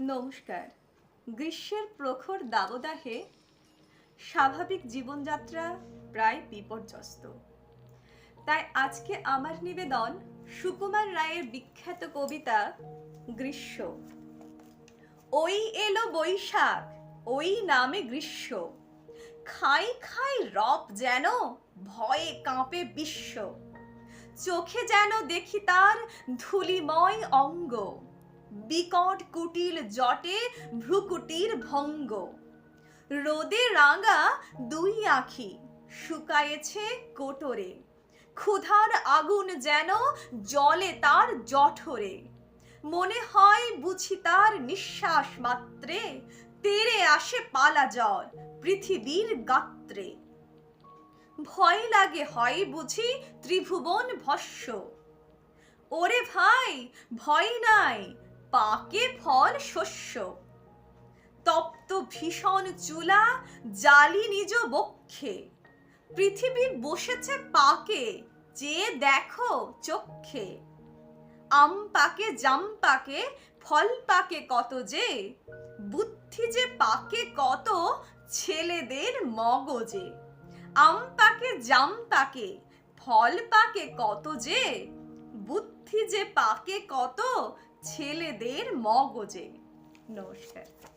নমস্কার। গ্রীষ্মের প্রখর দাবদাহে স্বাভাবিক জীবনযাত্রা প্রায় বিপর্যস্ত। তাই আজকে আমার নিবেদন সুকুমার রায়ের বিখ্যাত কবিতা গ্রীষ্ম। ওই এলো বৈশাখ, ওই নামে গ্রীষ্ম। খাই খাই রব যেন, ভয়ে কাঁপে বিশ্ব। চোখে যেন দেখি তার ধুলিময় অঙ্গ। বিকট কুটিল জটে ভ্রুকুটির ভঙ্গ। রোদে রাঙা দুই আখি শুকায়েছে কোটরে। ক্ষুধার আগুন যেন জলে তার জঠরে। মনে হয় বুঝি তার নিঃশ্বাস মাত্রে। তেরে আসে পালা জল পৃথিবীর গাত্রে। ভয় লাগে হয় বুঝি ত্রিভুবন ভস্য। ওরে ভাই, ভয় নাই পাকে ফল শস্য। তপ্ত ভীষণ চুলা, জালি নিজ বক্ষে। পৃথিবী বসেছে পাকে, যে দেখো চক্ষে। আম পাকে, জাম পাকে, ফল পাকে কত যে। বুদ্ধি যে পাকে কত, ছেলেদের মগজে। আম পাকে, জাম পাকে, ফল পাকে কত যে। বুদ্ধি যে পাকে কত ছেলেদের মগজে। নমস্কার।